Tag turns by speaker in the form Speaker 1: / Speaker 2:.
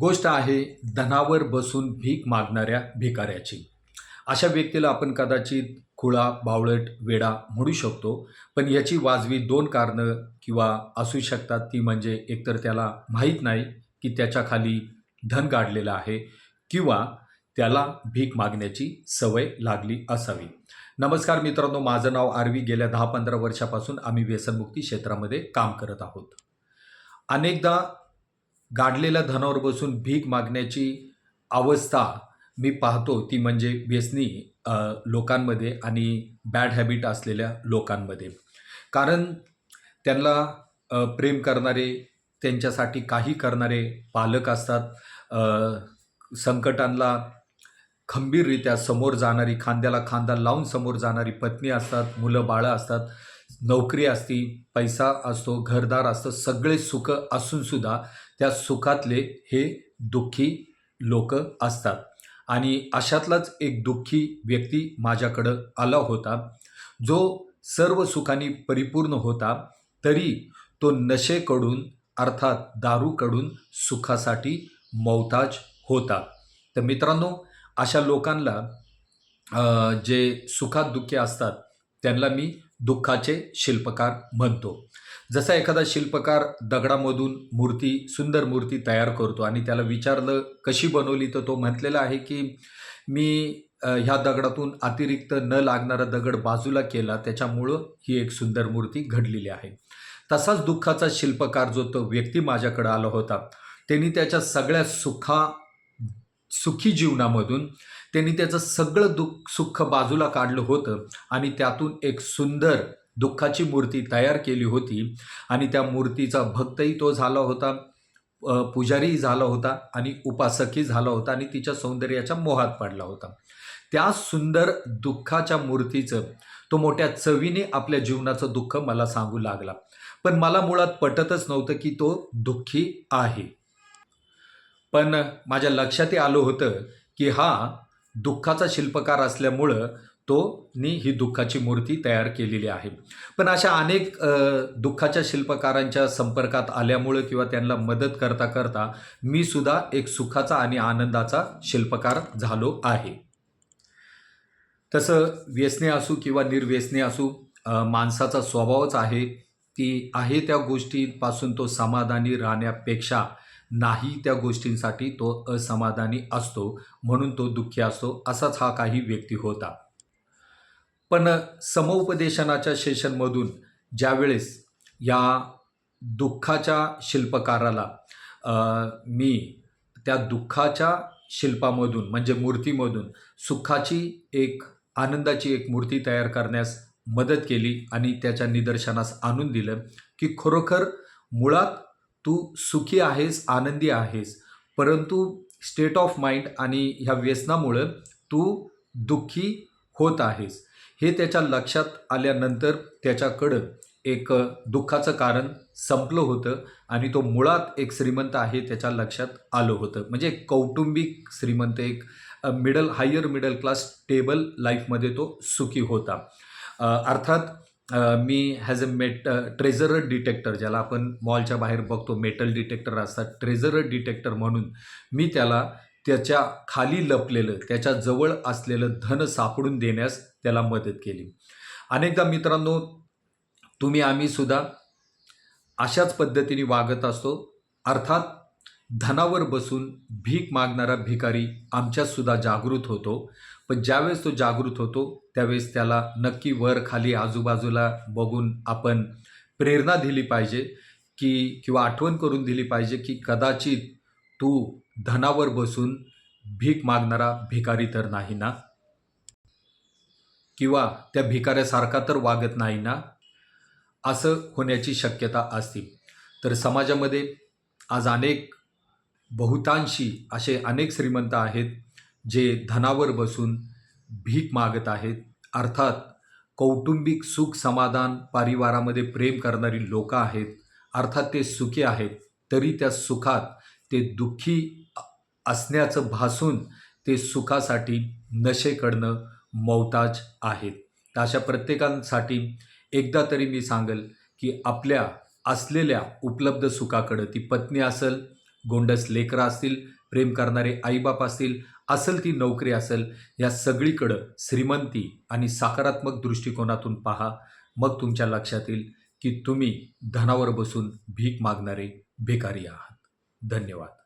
Speaker 1: गोष्ट आहे धनावर बसून भीक मागणाऱ्या भिकाऱ्याची. अशा व्यक्तीला आपण कदाचित खुळा बावळट वेडा म्हणू शकतो पण याची वाजवी दोन कारणं किंवा असू शकतात ती म्हणजे एकतर त्याला माहीत नाही की त्याच्याखाली धन गाडलेलं आहे किंवा त्याला भीक मागण्याची सवय लागली असावी. नमस्कार मित्रांनो माझं नाव आरवी गेल्या दहा पंधरा वर्षापासून आम्ही व्यसनमुक्ती क्षेत्रामध्ये काम करत आहोत. अनेकदा गाडलेल्या धनावर बसून भीक मागण्याची अवस्था मी पाहतो ती म्हणजे व्यसनी लोकांमध्ये आणि बॅड हॅबिट असलेल्या लोकांमध्ये. कारण त्यांना प्रेम करणारे त्यांच्यासाठी काही करणारे पालक असतात. संकटांना खंबीररित्या समोर जाणारी खांद्याला खांदा लावून समोर जाणारी पत्नी असतात मुलं बाळं असतात नोकरी असती पैसा असतो घरदार असतं सगळे सुख असूनसुद्धा त्या सुखातले हे दुःखी लोक असतात. आणि अशातलाच एक दुःखी व्यक्ती माझ्याकडं आला होता. जो सर्व सुखाने परिपूर्ण होता तरी तो नशेकडून अर्थात दारूकडून सुखासाठी मौताज होता. तर मित्रांनो अशा लोकांना जे सुखात दुःखी असतात त्यांना मी दुःखाचे शिल्पकार म्हणतो. जसा एखादा शिल्पकार दगडामधून मूर्ती सुंदर मूर्ती तयार करतो आणि त्याला विचारलं कशी बनवली तर तो म्हटलेला आहे की मी ह्या दगडातून अतिरिक्त न लागणारा दगड बाजूला केला त्याच्यामुळं ही एक सुंदर मूर्ती घडलेली आहे. तसाच दुःखाचा शिल्पकार जो तो व्यक्ती माझ्याकडे आला होता त्यांनी त्याच्या सगळ्या सुखा सुखी जीवनामधून त्यांनी त्याचं सगळं दुःख सुख बाजूला काढलं होतं आणि त्यातून एक सुंदर दुःखाची मूर्ती तयार केली होती आणि त्या मूर्तीचा भक्तही तो झाला होता पुजारीही झाला होता आणि उपासकही झाला होता आणि तिच्या सौंदर्याच्या मोहात पडला होता. त्या सुंदर दुःखाच्या मूर्तीचं तो मोठ्या चवीने आपल्या जीवनाचं दुःख मला सांगू लागला. पण मला मुळात पटतच नव्हतं की तो दुःखी आहे. पण माझ्या लक्षात आलं होतं की हा दुःखाचा शिल्पकार असल्यामुळं तो नी ही दुःखाची मूर्ती तयार केलेली आहे. पण अशा अनेक दुःखाच्या शिल्पकारांच्या संपर्कात आल्यामुळं किंवा त्यांना मदत करता करता मी सुद्धा एक सुखाचा आणि आनंदाचा शिल्पकार झालो आहे. तसं व्यसने असू किंवा निर्व्यसने असू माणसाचा स्वभावच आहे की आहे त्या गोष्टीपासून तो समाधानी राहण्यापेक्षा नाही त्या गोष्टींसाठी तो असमाधानी असतो म्हणून तो दुःखी असतो असाच हा काही व्यक्ती होता. पण समुपदेशनाच्या सेशनमधून ज्यावेळेस या दुःखाच्या शिल्पकाराला मी त्या दुःखाच्या शिल्पामधून म्हणजे मूर्तीमधून सुखाची एक आनंदाची एक मूर्ती तयार करण्यास मदत केली आणि त्याच्या निदर्शनास आणून दिलं की खरोखर मुळात तू सुखी आहेस आनंदी आहेस परंतु स्टेट ऑफ माइंड आणि ह्या व्यसनामुळं तू दुःखी होत आहेस. हे त्याच्या लक्षात आल्यानंतर त्याच्याकडं एक दुःखाचं कारण संपलं होतं आणि तो मुळात एक श्रीमंत आहे त्याच्या लक्षात आलं होतं. म्हणजे एक कौटुंबिक श्रीमंत एक middle higher middle class stable लाईफमध्ये तो सुखी होता. अर्थात मी has a met treasure detector ज्याला आपण मॉलच्या बाहेर बघतो मेटल डिटेक्टर असतात ट्रेझरर डिटेक्टर म्हणून मी त्याला त्याच्याखाली लपलेलं त्याच्याजवळ असलेलं धन सापडून देण्यास त्याला मदत केली. अनेकदा मित्रांनो तुम्ही आम्हीसुद्धा अशाच पद्धतीने वागत असतो. अर्थात धनावर बसून भीक मागणारा भिकारी आमच्यातसुद्धा जागृत होतो. पण ज्यावेळेस तो जागृत होतो त्यावेळेस त्याला नक्की वर खाली आजूबाजूला बघून आपण प्रेरणा दिली पाहिजे की किंवा आठवण करून दिली पाहिजे की कदाचित तू धनावर बसून भीक मागणारा भिकारी तर नाही ना? किंवा त्या भिकाऱ्यासारखा तर वागत नाही ना? असं होण्याची शक्यता असते. तर समाजामध्ये आज अनेक बहुतांशी असे अनेक श्रीमंत आहेत जे धनावर बसून भीक मागत आहेत. अर्थात कौटुंबिक सुख समाधान परिवारामध्ये प्रेम करणारी लोकं आहेत. अर्थात ते सुखी आहेत. तरी त्या सुखात ते दुःखी असण्याचं भासून ते सुखासाठी नशेकडनं मौताज आहेत. तर अशा प्रत्येकांसाठी एकदा तरी मी सांगेल की आपल्या असलेल्या उपलब्ध सुखाकडं ती पत्नी असेल गोंडस लेकरं असतील प्रेम करणारे आईबाप असतील असेल ती नोकरी असेल या सगळीकडं श्रीमंती आणि सकारात्मक दृष्टिकोनातून पहा. मग तुमच्या लक्षात येईल की तुम्ही धनावर बसून भीक मागणारे भिकारी आहात. धन्यवाद.